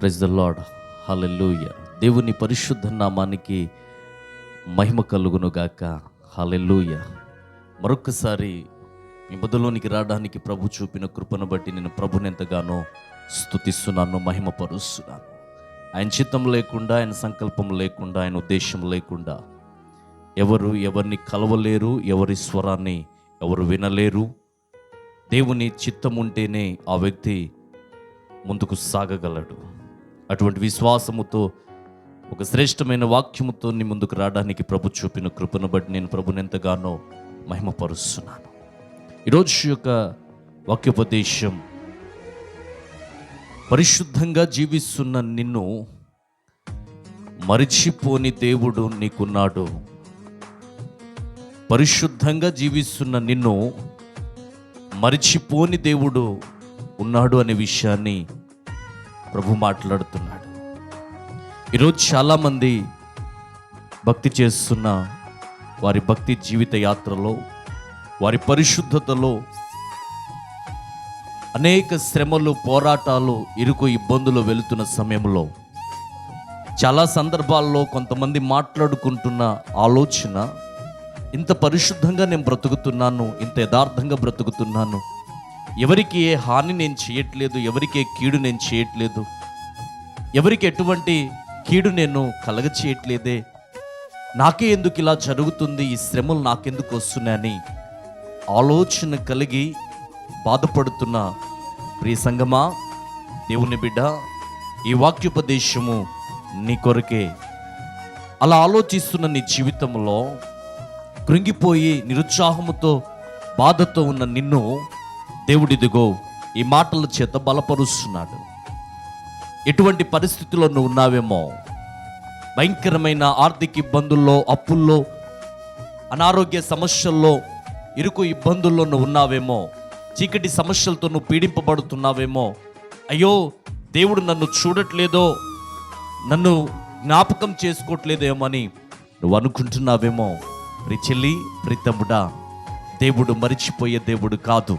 Praise the lord హల్లెలూయ దేవుని పరిశుద్ధ నామానికి మహిమ కలుగును గాక. మరొకసారి మీ బదులోనికి రావడానికి ప్రభు చూపిన కృపను బట్టి నేను ప్రభుని ఎంతగానో స్థుతిస్తున్నాను మహిమపరుస్తున్నాను. ఆయన చిత్తం లేకుండా ఆయన సంకల్పం లేకుండా ఆయన ఉద్దేశం లేకుండా ఎవరు ఎవరిని కలవలేరు ఎవరి స్వరాన్ని ఎవరు వినలేరు. దేవుని చిత్తం ఉంటేనే ఆ వ్యక్తి ముందుకు సాగగలడు. అటువంటి విశ్వాసముతో ఒక శ్రేష్టమైన వాక్యముతో నీ ముందుకు రావడానికి ప్రభు చూపిన కృపను బట్టి నేను ప్రభుని ఎంతగానో మహిమపరుస్తున్నాను. ఈరోజు యొక్క వాక్యోపదేశం పరిశుద్ధంగా జీవిస్తున్న నిన్ను మరిచిపోని దేవుడు నీకున్నాడు. పరిశుద్ధంగా జీవిస్తున్న నిన్ను మరిచిపోని దేవుడు ఉన్నాడు అనే విషయాన్ని ప్రభు మాట్లాడుతున్నాడు. ఈరోజు చాలామంది భక్తి చేస్తున్న వారి భక్తి జీవిత యాత్రలో వారి పరిశుద్ధతలో అనేక శ్రమలు పోరాటాలు ఇరుకు ఇబ్బందులు వెళుతున్న సమయంలో చాలా సందర్భాల్లో కొంతమంది మాట్లాడుకుంటున్న ఆలోచన ఇంత పరిశుద్ధంగా నేను బ్రతుకుతున్నాను ఇంత యథార్థంగా బ్రతుకుతున్నాను ఎవరికి ఏ హాని నేను చేయట్లేదు ఎవరికి ఏ కీడు నేను చేయట్లేదు ఎవరికి ఎటువంటి కీడు నేను కలగ చేయట్లేదే నాకే ఎందుకు ఇలా జరుగుతుంది? ఈ శ్రమలు నాకెందుకు వస్తున్నాయని ఆలోచన కలిగి బాధపడుతున్న ప్రియ సంగమా దేవుని బిడ్డ ఈ వాక్యోపదేశము నీ కొరకే. అలా ఆలోచిస్తున్న నీ జీవితంలో కృంగిపోయి నిరుత్సాహముతో బాధతో ఉన్న నిన్ను దేవుడిదిగో ఈ మాటల చేత బలపరుస్తున్నాడు. ఎటువంటి పరిస్థితుల్లో నువ్వు ఉన్నావేమో? భయంకరమైన ఆర్థిక ఇబ్బందుల్లో అప్పుల్లో అనారోగ్య సమస్యల్లో ఇరుకు ఇబ్బందుల్లో నువ్వు ఉన్నావేమో? చీకటి సమస్యలతో నువ్వు పీడింపబడుతున్నావేమో? అయ్యో దేవుడు నన్ను చూడట్లేదో? నన్ను జ్ఞాపకం చేసుకోవట్లేదేమని నువ్వు అనుకుంటున్నావేమో? ప్రి చెల్లి ప్రితముడా దేవుడు మరిచిపోయే దేవుడు కాదు.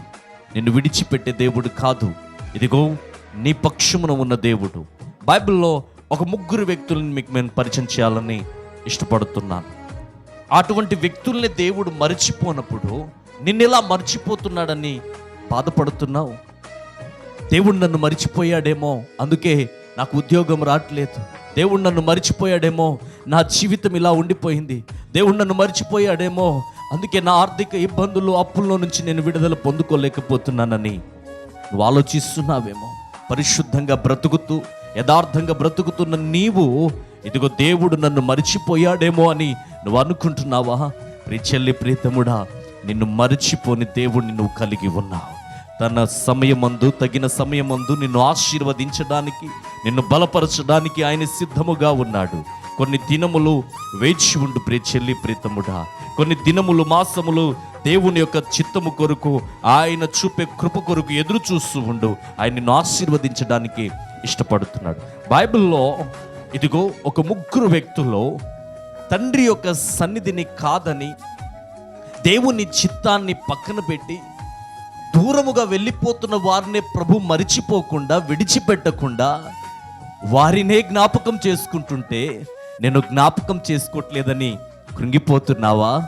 నిన్ను విడిచిపెట్టే దేవుడు కాదు. ఇదిగో నీ పక్షమున ఉన్న దేవుడు. బైబిల్లో ఒక ముగ్గురు వ్యక్తులను మీకు నేను పరిచయం చేయాలని ఇష్టపడుతున్నాను. అటువంటి వ్యక్తుల్ని దేవుడు మరిచిపోనప్పుడు నిన్నెలా మర్చిపోతున్నాడని బాధపడుతున్నావు? దేవుడు నన్ను మరిచిపోయాడేమో అందుకే నాకు ఉద్యోగం రావట్లేదు. దేవుడు నన్ను మరిచిపోయాడేమో నా జీవితం ఇలా ఉండిపోయింది. దేవుడు నన్ను మరిచిపోయాడేమో అందుకే నా ఆర్థిక ఇబ్బందులు అప్పుల్లో నుంచి నేను విడుదల పొందుకోలేకపోతున్నానని నువ్వు ఆలోచిస్తున్నావేమో. పరిశుద్ధంగా బ్రతుకుతూ యథార్థంగా బ్రతుకుతున్న నీవు ఇదిగో దేవుడు నన్ను మరిచిపోయాడేమో అని నువ్వు అనుకుంటున్నావా? ప్రీ చెల్లి ప్రీతముడా నిన్ను మరిచిపోని దేవుడిని నువ్వు కలిగి ఉన్నావు. తన సమయమందు తగిన సమయమందు నిన్ను ఆశీర్వదించడానికి నిన్ను బలపరచడానికి ఆయన సిద్ధముగా ఉన్నాడు. కొన్ని దినములు వేచి ఉండు ప్రీ చెల్లి ప్రీతముడా. కొన్ని దినములు మాసములు దేవుని యొక్క చిత్తము కొరకు ఆయన చూపే కృప కొరకు ఎదురు చూస్తూ ఉండు. ఆయన నిన్ను ఆశీర్వదించడానికి ఇష్టపడుతున్నాడు. బైబిల్లో ఇదిగో ఒక ముగ్గురు వ్యక్తుల్లో తండ్రి యొక్క సన్నిధిని కాదని దేవుని చిత్తాన్ని పక్కన పెట్టి దూరముగా వెళ్ళిపోతున్న వారినే ప్రభు మరిచిపోకుండా విడిచిపెట్టకుండా వారినే జ్ఞాపకం చేసుకుంటుంటే నేను జ్ఞాపకం చేసుకోవట్లేదని కృంగిపోతున్నావా?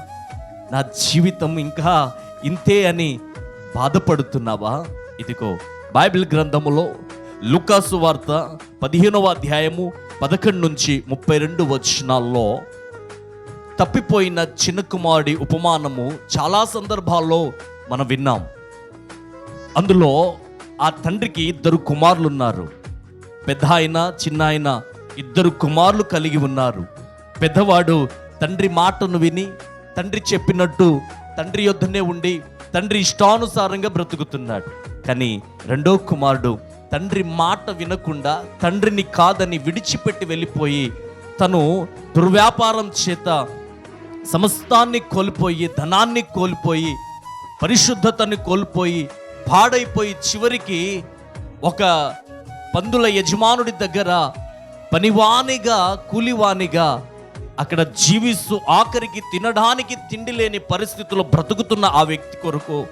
నా జీవితం ఇంకా ఇంతే అని బాధపడుతున్నావా? ఇదిగో బైబిల్ గ్రంథములో లుకాసు వార్త పదిహేనవ అధ్యాయము పదకొండు నుంచి ముప్పై రెండు వచనాల్లో తప్పిపోయిన చిన్న కుమారుడి ఉపమానము చాలా సందర్భాల్లో మనం విన్నాం. అందులో ఆ తండ్రికి ఇద్దరు కుమారులు ఉన్నారు పెద్ద ఆయన చిన్న ఆయన ఇద్దరు కుమారులు కలిగి ఉన్నారు. పెద్దవాడు తండ్రి మాటను విని తండ్రి చెప్పినట్టు తండ్రి యొద్దనే ఉండి తండ్రి ఇష్టానుసారంగా బ్రతుకుతున్నాడు. కానీ రెండో కుమారుడు తండ్రి మాట వినకుండా తండ్రిని కాదని విడిచిపెట్టి వెళ్ళిపోయి తను దుర్వ్యాపారం చేత సమస్తాన్ని కోల్పోయి ధనాన్ని కోల్పోయి పరిశుద్ధతని కోల్పోయి పాడైపోయి చివరికి ఒక పందుల యజమానుడి దగ్గర పనివానిగా కూలివానిగా అక్కడ జీవిస్తూ ఆఖరికి తినడానికి తిండి లేని పరిస్థితుల్లో బ్రతుకుతున్న ఆ వ్యక్తి కొరకు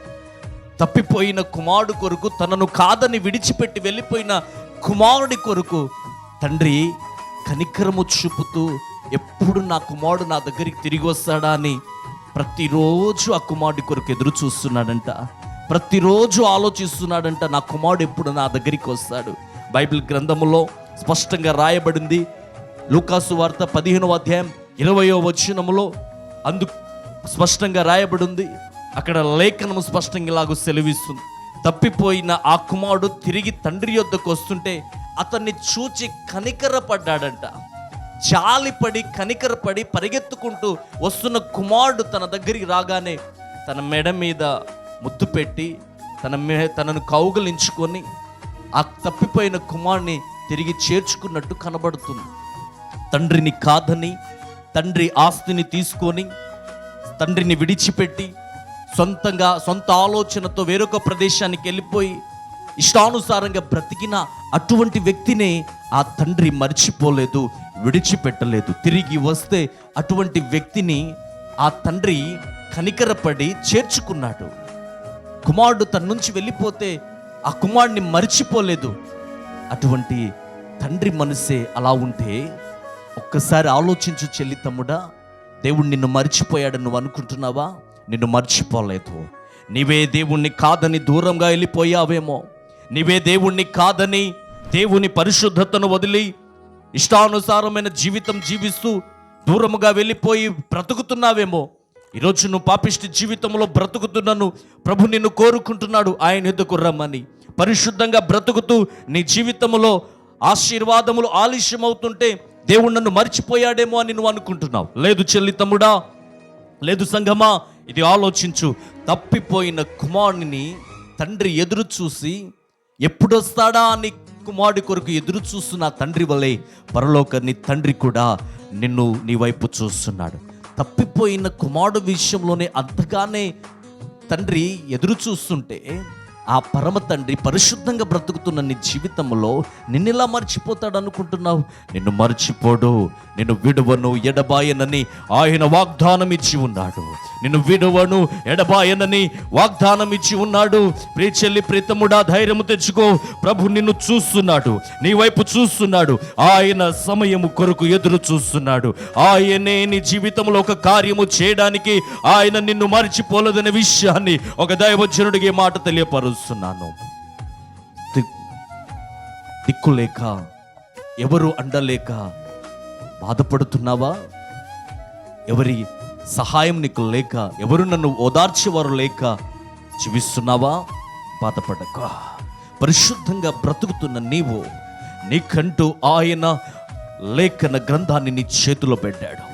తప్పిపోయిన కుమారుడు కొరకు తనను కాదని విడిచిపెట్టి వెళ్ళిపోయిన కుమారుడి కొరకు తండ్రి కనికరము చూపుతూ ఎప్పుడు నా కుమారుడు నా దగ్గరికి తిరిగి వస్తాడా అని ప్రతిరోజు ఆ కుమారుడి కొరకు ఎదురు చూస్తున్నాడంట. ప్రతిరోజు ఆలోచిస్తున్నాడంట నా కుమారుడు ఎప్పుడు నా దగ్గరికి వస్తాడు. బైబిల్ గ్రంథములో స్పష్టంగా రాయబడింది. లూకాసు వార్త పదిహేనవ అధ్యాయం ఇరవయో వచనములో అందు స్పష్టంగా రాయబడింది. అక్కడ లేఖనము స్పష్టంగా ఇలాగూ సెలవిస్తుంది. తప్పిపోయిన ఆ కుమారుడు తిరిగి తండ్రి యొద్దకు వస్తుంటే అతన్ని చూచి కనికరపడ్డాడంట. జాలిపడి కనికరపడి పరిగెత్తుకుంటూ వస్తున్న కుమారుడు తన దగ్గరికి రాగానే తన మెడ మీద ముద్దు పెట్టి తన మె తనను కౌగలించుకొని ఆ తప్పిపోయిన కుమారుని తిరిగి చేర్చుకున్నట్టు కనబడుతుంది. తండ్రిని కాదని తండ్రి ఆస్తిని తీసుకొని తండ్రిని విడిచిపెట్టి సొంతంగా సొంత ఆలోచనతో వేరొక ప్రదేశానికి వెళ్ళిపోయి ఇష్టానుసారంగా బ్రతికిన అటువంటి వ్యక్తినే ఆ తండ్రి మర్చిపోలేదు విడిచిపెట్టలేదు. తిరిగి వస్తే అటువంటి వ్యక్తిని ఆ తండ్రి కనికరపడి చేర్చుకున్నాడు. కుమారుడు తన నుంచి వెళ్ళిపోతే ఆ కుమారుడిని మర్చిపోలేదు. అటువంటి తండ్రి మనసే అలా ఉంటే ఒక్కసారి ఆలోచించు చెల్లి తమ్ముడా. దేవుడు నిన్ను మర్చిపోయాడు నువ్వు అనుకుంటున్నావా? నిన్ను మర్చిపోలేదు. నీవే దేవుణ్ణి కాదని దూరంగా వెళ్ళిపోయావేమో. నీవే దేవుణ్ణి కాదని దేవుని పరిశుద్ధతను వదిలి ఇష్టానుసారమైన జీవితం జీవిస్తూ దూరముగా వెళ్ళిపోయి బ్రతుకుతున్నావేమో. ఈరోజు నువ్వు పాపిష్టి జీవితంలో బ్రతుకుతున్నాను ప్రభు నిన్ను కోరుకుంటున్నాడు. ఆయన ఎదుకు రమ్మని. పరిశుద్ధంగా బ్రతుకుతూ నీ జీవితంలో ఆశీర్వాదములు ఆలస్యమవుతుంటే దేవుడు నన్ను మర్చిపోయాడేమో అని నువ్వు అనుకుంటున్నావు. లేదు చెల్లి తమ్ముడా లేదు సంగమా ఇది ఆలోచించు. తప్పిపోయిన కుమారుని తండ్రి ఎదురు చూసి ఎప్పుడొస్తాడా అని కుమారుడి కొరకు ఎదురు చూస్తున్న తండ్రి వలె? పరలోకని తండ్రి కూడా నిన్ను నీ వైపు చూస్తున్నాడు. తప్పిపోయిన కుమారుడు విషయంలోనే అంతగానే తండ్రి ఎదురు చూస్తుంటే ఆ పరమ తండ్రి పరిశుద్ధంగా బ్రతుకుతున్న నీ జీవితంలో నిన్నెలా మర్చిపోతాడు అనుకుంటున్నావు నిన్ను మర్చిపోడు. నిన్ను విడువను ఎడబాయనని ఆయన వాగ్దానం ఇచ్చి ఉన్నాడు. నిన్ను విడువను ఎడబాయనని వాగ్దానం ఇచ్చి ఉన్నాడు. ప్రీ చెల్లి ప్రీతముడా ధైర్యము తెచ్చుకో. ప్రభు నిన్ను చూస్తున్నాడు. నీ వైపు చూస్తున్నాడు. ఆయన సమయము కొరకు ఎదురు చూస్తున్నాడు. ఆయనే నీ జీవితంలో ఒక కార్యము చేయడానికి ఆయన నిన్ను మర్చిపోలేదనే విషయాన్ని ఒక దైవజనుడికి మాట మాట చూస్తున్నాను. దిక్కు లేక ఎవరు అండలేక బాధపడుతున్నావా? ఎవరి సహాయం నీకు లేక ఎవరు నన్ను ఓదార్చేవారు లేక జీవిస్తున్నావా? బాధపడక. పరిశుద్ధంగా బ్రతుకుతున్న నీవు నీకంటూ ఆయన లేఖన గ్రంథాన్ని నీ చేతిలో పెట్టాడు.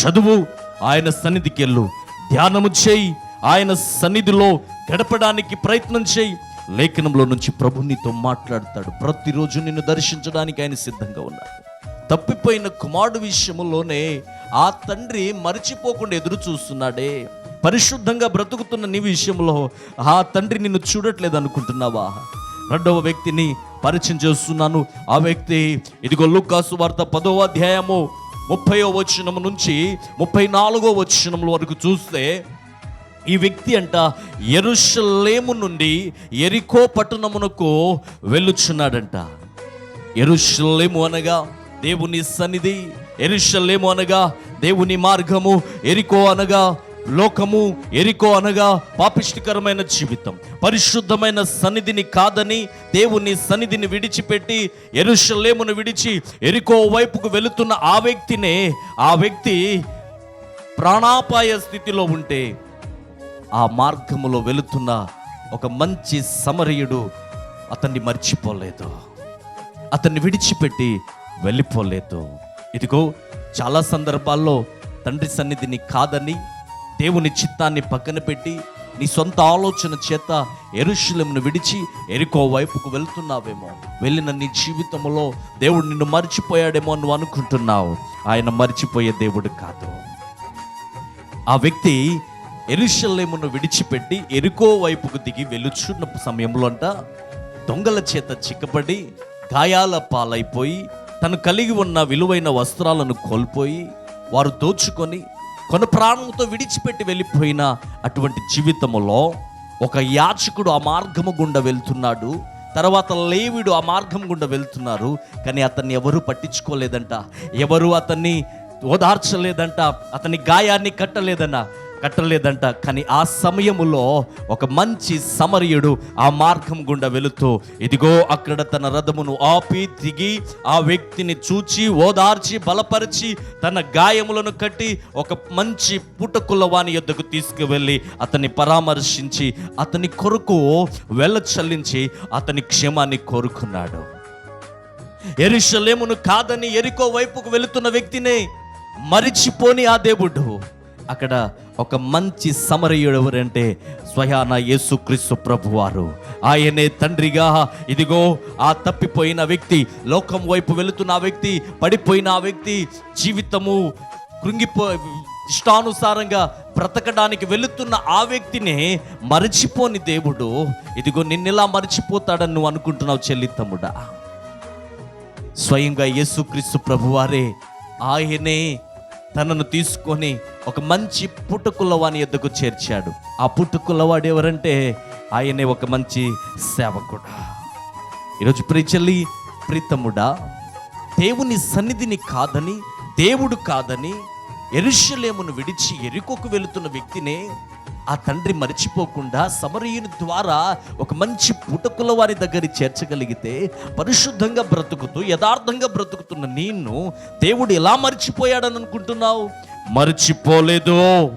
చదువు ఆయన సన్నిధికి వెళ్ళు ధ్యానము చేయి. ఆయన సన్నిధిలో గడపడానికి ప్రయత్నం చేయి. లేఖనంలో నుంచి ప్రభు నీతో మాట్లాడతాడు. ప్రతిరోజు నిన్ను దర్శించడానికి ఆయన సిద్ధంగా ఉన్నాడు. తప్పిపోయిన కుమారుడు విషయంలోనే ఆ తండ్రి మరిచిపోకుండా ఎదురు చూస్తున్నాడే. పరిశుద్ధంగా బ్రతుకుతున్న నీ విషయంలో ఆ తండ్రి నిన్ను చూడట్లేదు అనుకుంటున్నావా? రెండవ వ్యక్తిని పరిచయం చేస్తున్నాను. ఆ వ్యక్తి ఇదిగో లుక్కాసు వార్త పదవ అధ్యాయము ముప్పయో వచనం నుంచి ముప్పై నాలుగో వచనం వరకు చూస్తే ఈ వ్యక్తి అంట ఎరుషలేము నుండి ఎరికో పట్టణమునకు వెళ్ళుచున్నాడంట. ఎరుషలేము అనగా దేవుని సన్నిధి ఎరుషలేము అనగా దేవుని మార్గము ఎరికో అనగా లోకము ఎరికో అనగా పాపిష్టికరమైన జీవితం. పరిశుద్ధమైన సన్నిధిని కాదని దేవుని సన్నిధిని విడిచిపెట్టి ఎరుషలేమును విడిచి ఎరికో వైపుకు వెళుతున్న ఆ వ్యక్తినే ఆ వ్యక్తి ప్రాణాపాయ స్థితిలో ఉంటే ఆ మార్గములో వెళుతున్న ఒక మంచి సమరయుడు అతన్ని మర్చిపోలేదు. అతన్ని విడిచిపెట్టి వెళ్ళిపోలేదు. ఇదిగో చాలా సందర్భాల్లో తండ్రి సన్నిధిని కాదని దేవుని చిత్తాన్ని పక్కన పెట్టి నీ సొంత ఆలోచన చేత ఎరుశలంను విడిచి ఎరుకో వైపుకు వెళ్తున్నావేమో. వెళ్ళిన నీ జీవితంలో దేవుడు నిన్ను మర్చిపోయాడేమో నువ్వు అనుకుంటున్నావు. ఆయన మర్చిపోయే దేవుడు కాదు. ఆ వ్యక్తి ఎరుషల్లేమును విడిచిపెట్టి ఎరుకో వైపుకు దిగి వెలుచున్న సమయంలో అంట దొంగల చేత చిక్కబడి గాయాల పాలైపోయి తను కలిగి ఉన్న విలువైన వస్త్రాలను కోల్పోయి వారు దోచుకొని కొన ప్రాణంతో విడిచిపెట్టి వెళ్ళిపోయిన అటువంటి జీవితములో ఒక యాచకుడు ఆ మార్గము గుండా వెళ్తున్నాడు. తర్వాత లేవిడు ఆ మార్గం గుండా వెళ్తున్నారు. కానీ అతన్ని ఎవరు పట్టించుకోలేదంట. ఎవరు అతన్ని ఓదార్చలేదంట. అతని గాయాన్ని కట్టలేదన్న కట్టలేదంట. కానీ ఆ సమయములో ఒక మంచి సమరయుడు ఆ మార్గం గుండా వెళుతూ ఇదిగో అక్కడ తన రథమును ఆపి దిగి ఆ వ్యక్తిని చూచి ఓదార్చి బలపరిచి తన గాయములను కట్టి ఒక మంచి పుటకుల వాని యొద్దకు తీసుకువెళ్ళి అతన్ని పరామర్శించి అతని కొరకు వెళ్ళ చల్లించి అతని క్షేమాన్ని కోరుకున్నాడు. ఎరుషలేమును కాదని ఎరికో వైపుకు వెళుతున్న వ్యక్తిని మరిచిపోని ఆ దేవుడు. అక్కడ ఒక మంచి సమరయుడు ఎవరంటే స్వయాన యేసుక్రీస్తు ప్రభువారు. ఆయనే తండ్రిగా ఇదిగో ఆ తప్పిపోయిన వ్యక్తి లోకం వైపు వెళుతున్న వ్యక్తి పడిపోయిన ఆ వ్యక్తి జీవితము కృంగిపో ఇష్టానుసారంగా బ్రతకడానికి వెళుతున్న ఆ వ్యక్తిని మరచిపోని దేవుడు. ఇదిగో నిన్నెలా మరచిపోతాడని నువ్వు అనుకుంటున్నావు చెల్లి తమ్ముడా. స్వయంగా యేసుక్రీస్తు ప్రభువారే ఆయనే తనను తీసుకొని ఒక మంచి పుట్టుకుల్లవాని ఎద్దకు చేర్చాడు. ఆ పుట్టుకుల్లవాడు ఎవరంటే ఆయనే ఒక మంచి సేవకుడు. ఈరోజు ప్రీచల్లి ప్రీతముడా దేవుని సన్నిధిని కాదని దేవుడు కాదని ఎరుషలేమును విడిచి ఎరుకోకు వెళుతున్న వ్యక్తినే ఆ తండ్రి మర్చిపోకుండా సమరయుని ద్వారా ఒక మంచి పుటకుల వారి దగ్గర చేర్చగలిగితే పరిశుద్ధంగా బ్రతుకుతూ యథార్థంగా బ్రతుకుతున్న నిన్ను దేవుడు ఎలా మర్చిపోయాడని అనుకుంటున్నావు? మర్చిపోలేదు.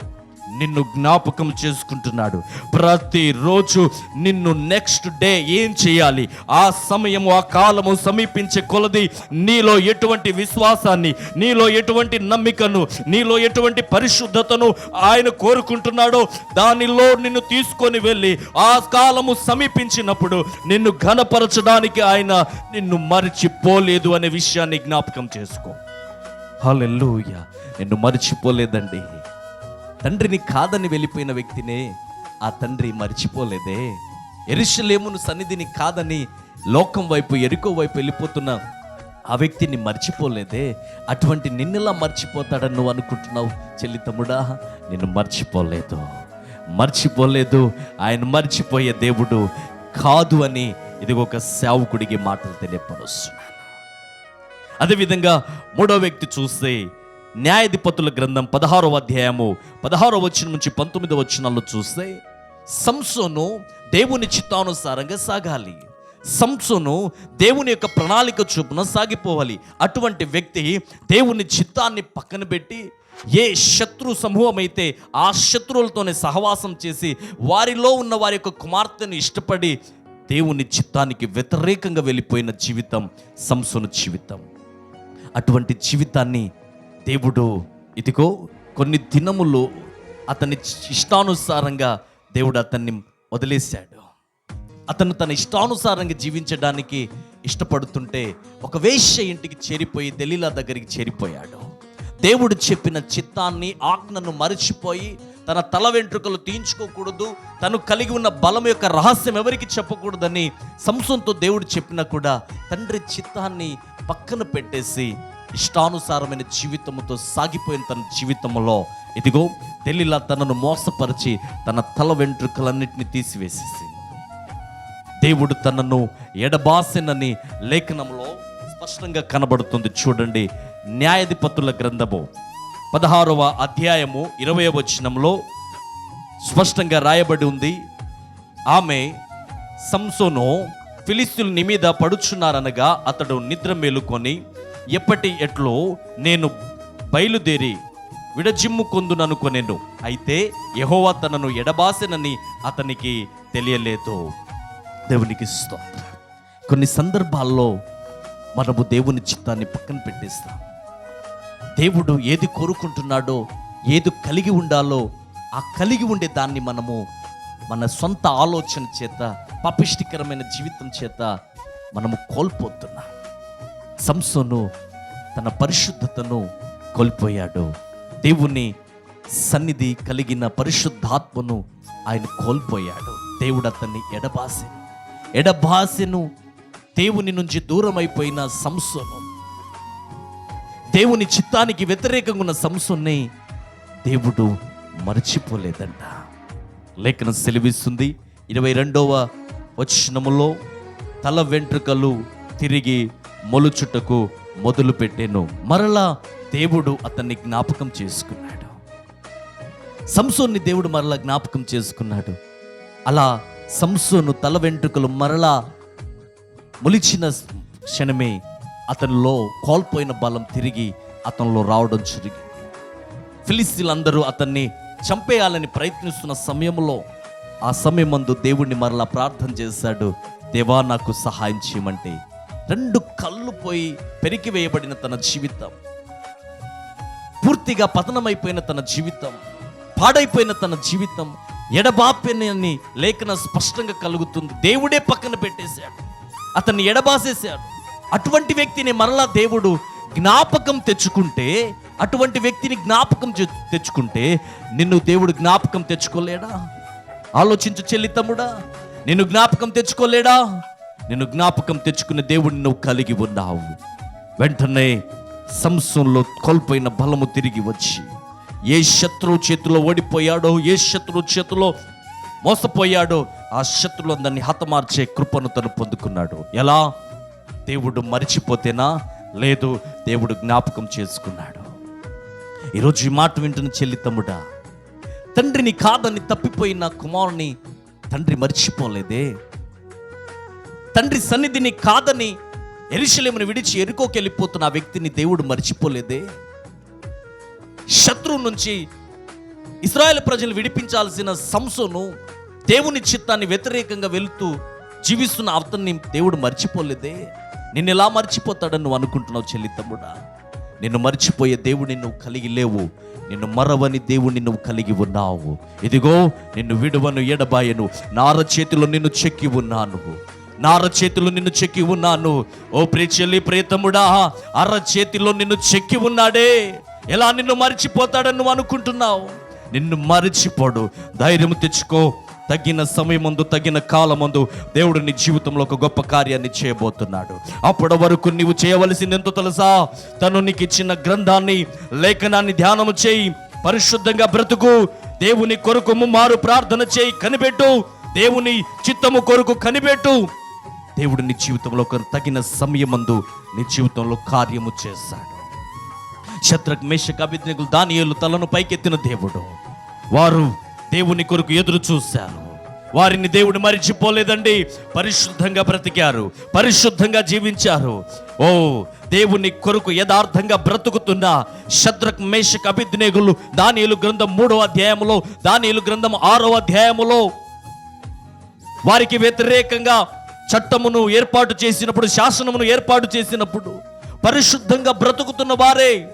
నిన్ను జ్ఞాపకం చేసుకుంటున్నాడు. ప్రతిరోజు నిన్ను నెక్స్ట్ డే ఏం చేయాలి? ఆ సమయము ఆ కాలము సమీపించే కొలది నీలో ఎటువంటి విశ్వాసాన్ని నీలో ఎటువంటి నమ్మికను నీలో ఎటువంటి పరిశుద్ధతను ఆయన కోరుకుంటున్నాడో దానిలో నిన్ను తీసుకొని వెళ్ళి ఆ కాలము సమీపించినప్పుడు నిన్ను ఘనపరచడానికి ఆయన నిన్ను మరిచిపోలేదు అనే విషయాన్ని జ్ఞాపకం చేసుకో. హల్లెలూయా. నిన్ను మరిచిపోలేదండి. తండ్రిని కాదని వెళ్ళిపోయిన వ్యక్తినే ఆ తండ్రి మర్చిపోలేదే. ఎరుషలేమును సన్నిధిని కాదని లోకం వైపు ఎరుకో వైపు వెళ్ళిపోతున్న ఆ వ్యక్తిని మర్చిపోలేదే. అటువంటి నిన్నెలా మర్చిపోతాడని నువ్వు అనుకుంటున్నావు. చెల్లి తమ్ముడా నిన్ను మర్చిపోలేదు. మర్చిపోలేదు. ఆయన మర్చిపోయే దేవుడు కాదు అని ఇది ఒక సేవకుడికి మాటలు తెలియపరుస్తున్నాను. అదేవిధంగా మూడో వ్యక్తి చూస్తే న్యాయాధిపతుల గ్రంథం పదహారవ అధ్యాయము పదహారవ వచ్చిన నుంచి పంతొమ్మిదవ వచనాల్లో చూస్తే సంసోను దేవుని చిత్తానుసారంగా సాగాలి. సంసోను దేవుని యొక్క ప్రణాళిక చూపున సాగిపోవాలి. అటువంటి వ్యక్తి దేవుని చిత్తాన్ని పక్కన పెట్టి ఏ శత్రు సమూహం అయితే ఆ శత్రువులతోనే సహవాసం చేసి వారిలో ఉన్న వారి యొక్క కుమార్తెను ఇష్టపడి దేవుని చిత్తానికి వ్యతిరేకంగా వెళ్ళిపోయిన జీవితం సంసోను జీవితం. అటువంటి జీవితాన్ని దేవుడు. ఇదిగో కొన్ని దినములు అతని ఇష్టానుసారంగా దేవుడు అతన్ని వదిలేశాడు. అతను తన ఇష్టానుసారంగా జీవించడానికి ఇష్టపడుతుంటే ఒక వేశ్య ఇంటికి చేరిపోయి దలీలా దగ్గరికి చేరిపోయాడు. దేవుడు చెప్పిన చిత్తాన్ని ఆజ్ఞను మరచిపోయి తన తల వెంట్రుకలు తీయించుకోకూడదు తను కలిగి ఉన్న బలం యొక్క రహస్యం ఎవరికి చెప్పకూడదని సంసంతో దేవుడు చెప్పినా కూడా తండ్రి చిత్తాన్ని పక్కన పెట్టేసి ఇష్టానుసారమైన జీవితముతో సాగిపోయిన తన జీవితంలో ఇదిగో తెల్లిలా తనను మోసపరిచి తన తల వెంట్రుకలన్నింటినీ తీసివేసేసింది. దేవుడు తనను ఎడబాసినని లేఖనంలో స్పష్టంగా కనబడుతుంది. చూడండి న్యాయాధిపతుల గ్రంథము పదహారవ అధ్యాయము ఇరవై వచనంలో స్పష్టంగా రాయబడి ఉంది. ఆమె సంసోను ఫిలిస్తులు మీద పడుచున్నారనగా అతడు నిద్ర మేలుకొని ఎప్పటి ఎట్లో నేను బయలుదేరి విడజిమ్ము విడజిమ్ముకొందుననుకొనెను అయితే యహోవా తనను ఎడబాసెనని అతనికి తెలియలేదు. దేవునికి స్తోత్రం. కొన్ని సందర్భాల్లో మనము దేవుని చిత్తాన్ని పక్కన పెట్టేస్తాం. దేవుడు ఏది కోరుకుంటున్నాడో ఏది కలిగి ఉండాలో ఆ కలిగి ఉండే దాన్ని మనము మన సొంత ఆలోచన చేత పపిష్టికరమైన జీవితం చేత మనము కోల్పోతున్నాం. సంసోను తన పరిశుద్ధతను కోల్పోయాడు. దేవుని సన్నిధి కలిగిన పరిశుద్ధాత్మను ఆయన కోల్పోయాడు. దేవుడు అతన్ని ఎడబాసెను. ఎడబాసెను దేవుని నుంచి దూరం అయిపోయిన సంసోను. దేవుని చిత్తానికి వ్యతిరేకంగా ఉన్న సంసోన్ని దేవుడు మర్చిపోలేదంట. లేఖనం సెలవిస్తుంది. ఇరవై రెండవ వచనములో తల వెంట్రుకలు తిరిగి మొలుచుటకు మొదలు పెట్టాను. మరలా దేవుడు అతన్ని జ్ఞాపకం చేసుకున్నాడు. సంసోన్ని దేవుడు మరలా జ్ఞాపకం చేసుకున్నాడు. అలా సంసోను తల వెంట్రుకలు మరలా మొలిచిన క్షణమే అతనిలో కోల్పోయిన బలం తిరిగి అతనిలో రావడం జరిగింది. ఫిలిస్తీన్లందరూ అతన్ని చంపేయాలని ప్రయత్నిస్తున్న సమయంలో ఆ సమయమందు దేవుణ్ణి మరలా ప్రార్థన చేశాడు దేవా నాకు సహాయం చేయమంటే రెండు కళ్ళు పోయి పెరికి వేయబడిన తన జీవితం. పూర్తిగా పతనమైపోయిన తన జీవితం. పాడైపోయిన తన జీవితం. ఎడబాపెనని లేఖన స్పష్టంగా కలుగుతుంది. దేవుడే పక్కన పెట్టేశాడు. అతన్ని ఎడబాసేశాడు. అటువంటి వ్యక్తిని మరలా దేవుడు జ్ఞాపకం తెచ్చుకుంటే అటువంటి వ్యక్తిని జ్ఞాపకం తె- తెచ్చుకుంటే నిన్ను దేవుడు జ్ఞాపకం తెచ్చుకోలేడా? ఆలోచించు చెల్లి తమ్ముడా నిన్ను జ్ఞాపకం తెచ్చుకోలేడా? నిన్ను జ్ఞాపకం తెచ్చుకునే దేవుడిని నువ్వు కలిగి ఉన్నావు. వెంటనే సంసంలో కోల్పోయిన బలము తిరిగి వచ్చి ఏ శత్రువు చేతిలో ఓడిపోయాడో ఏ శత్రువు చేతిలో మోసపోయాడో ఆ శత్రులందరినీ హతమార్చే కృపను తను పొందుకున్నాడు. ఎలా? దేవుడు మరిచిపోతేనా? లేదు దేవుడు జ్ఞాపకం చేసుకున్నాడు. ఈరోజు ఈ మాట వింటున్న చెల్లి తమ్ముడా తండ్రిని కాదని తప్పిపోయిన కుమారుని తండ్రి మర్చిపోలేదే? తండ్రి సన్నిధిని కాదని ఎరిశలేమును విడిచి ఎరుకోకి వెళ్ళిపోతున్న ఆ వ్యక్తిని దేవుడు మర్చిపోలేదే? శత్రువు నుంచి ఇస్రాయేల్ ప్రజలు విడిపించాల్సిన సంసోను దేవుని చిత్తాన్ని వ్యతిరేకంగా వెళుతూ జీవిస్తున్న అతన్ని దేవుడు మర్చిపోలేదే? నిన్ను ఎలా మర్చిపోతాడని నువ్వు అనుకుంటున్నావు చెల్లి తమ్ముడా? నిన్ను మర్చిపోయే దేవుడిని నువ్వు కలిగి లేవు. నిన్ను మరవని దేవుడిని నువ్వు కలిగి ఉన్నావు. ఇదిగో నిన్ను విడువను ఎడబాయను. నార చేతిలో నిన్ను చెక్కి ఉన్నాను. నార చేతిలో నిన్ను చెక్కి ఉన్నాను. ఓ ప్రేచెల్లి ప్రేతముడా అర్ర చేతిలో నిన్ను చెక్కి ఉన్నాడే. ఎలా నిన్ను మరిచిపోతాడని నువ్వు అనుకుంటున్నావు? నిన్ను మరిచిపోడు. ధైర్యం తెచ్చుకో. తగిన సమయమందు తగిన కాలమందు దేవుడు నీ జీవితంలో ఒక గొప్ప కార్యాన్ని చేయబోతున్నాడు. అప్పటి వరకు నీవు చేయవలసింది ఎంతో తెలుసా? తను నీకు ఇచ్చిన గ్రంథాన్ని లేఖనాన్ని ధ్యానము చేయి. పరిశుద్ధంగా బ్రతుకు. దేవుని కొరకు మారు ప్రార్థన చేయి కనిపెట్టు. దేవుని చిత్తము కొరకు కనిపెట్టు. దేవుడు నీ జీవితంలో ఒక తగిన సమయమందు నీ జీవితంలో కార్యము చేశాడు. శత్రుక్ మేషక్ అభిజ్ఞకులు దానియులు తలను పైకెత్తిన దేవుడు. వారు దేవుని కొరకు ఎదురు చూశారు. వారిని దేవుడు మరిచిపోలేదండి. పరిశుద్ధంగా బ్రతికారు. పరిశుద్ధంగా జీవించారు. ఓ దేవుని కొరకు యథార్థంగా బ్రతుకుతున్న శత్రుక్ మేషక్ అభిజ్ఞకులు దానియులు గ్రంథం మూడో అధ్యాయములో దానియులు గ్రంథం ఆరో అధ్యాయములో వారికి వ్యతిరేకంగా చట్టమును ఏర్పాటు చేసినప్పుడు శాసనమును ఏర్పాటు చేసినప్పుడు పరిశుద్ధంగా బ్రతుకుతున్న వారే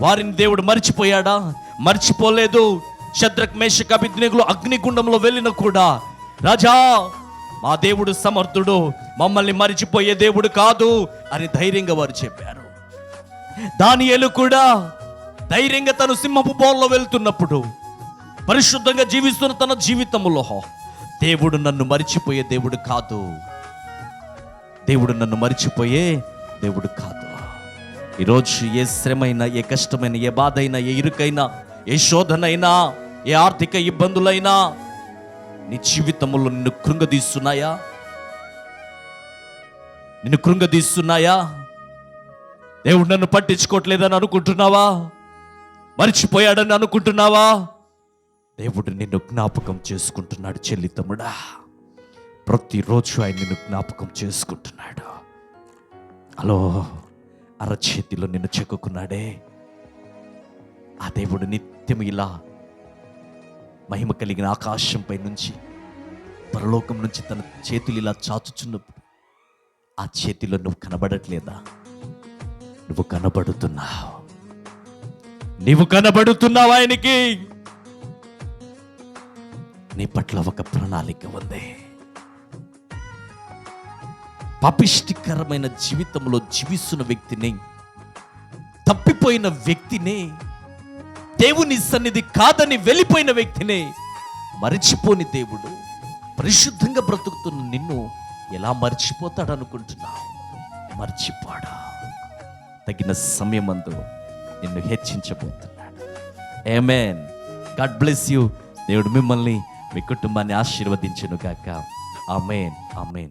వారిని దేవుడు మర్చిపోయాడా? మర్చిపోలేదు. శద్రక్ మేషక అభిజ్ఞకులు అగ్నిగుండంలో వెళ్ళిన కూడా రాజా మా దేవుడు సమర్థుడు మమ్మల్ని మరిచిపోయే దేవుడు కాదు అని ధైర్యంగా వారు చెప్పారు. దానియలు కూడా ధైర్యంగా తను సింహపు బోల్లో వెళ్తున్నప్పుడు పరిశుద్ధంగా జీవిస్తున్న తన జీవితంలో దేవుడు నన్ను మరిచిపోయే దేవుడు కాదు. దేవుడు నన్ను మరిచిపోయే దేవుడు కాదు. ఈరోజు ఏ శ్రమైనా ఏ కష్టమైన ఏ బాధైనా ఏ ఇరుకైనా ఏ శోధనైనా ఏ ఆర్థిక ఇబ్బందులైనా నీ జీవితంలో నిన్ను కృంగదీస్తున్నాయా? నిన్ను కృంగదీస్తున్నాయా? దేవుడు నన్ను పట్టించుకోవట్లేదని అనుకుంటున్నావా? మర్చిపోయాడని అనుకుంటున్నావా? దేవుడు నిన్ను జ్ఞాపకం చేసుకుంటున్నాడు చెల్లి తమ్ముడా. ప్రతిరోజు ఆయన నిన్ను జ్ఞాపకం చేసుకుంటున్నాడు. హలో అరచేతిలో నిన్ను చెక్కుకున్నాడే. ఆ దేవుడు నిత్యం ఇలా మహిమ కలిగిన ఆకాశంపై నుంచి పరలోకం నుంచి తన చేతులు ఇలా చాచుచున్నప్పుడు ఆ చేతిలో నువ్వు కనబడట్లేదా? నువ్వు కనబడుతున్నావు. నీవు కనబడుతున్నావు ఆయనకి. నీ పట్ల ఒక ప్రణాళిక ఉంది. పాపిష్టికరమైన జీవితంలో జీవిస్తున్న వ్యక్తిని తప్పిపోయిన వ్యక్తిని దేవుని సన్నిధి కాదని వెళ్ళిపోయిన వ్యక్తిని మరిచిపోని దేవుడు పరిశుద్ధంగా బ్రతుకుతున్న నిన్ను ఎలా మర్చిపోతాడు అనుకుంటున్నావు మర్చిపోడా? తగిన సమయం అందు నిన్ను హెచ్చించబోతున్నాడు. ఏమేన్ గాడ్ బ్లెస్ యూ దేవుడు మిమ్మల్ని మీ కుటుంబాన్ని ఆశీర్వదించను కాక ఆమెన్ ఆమెన్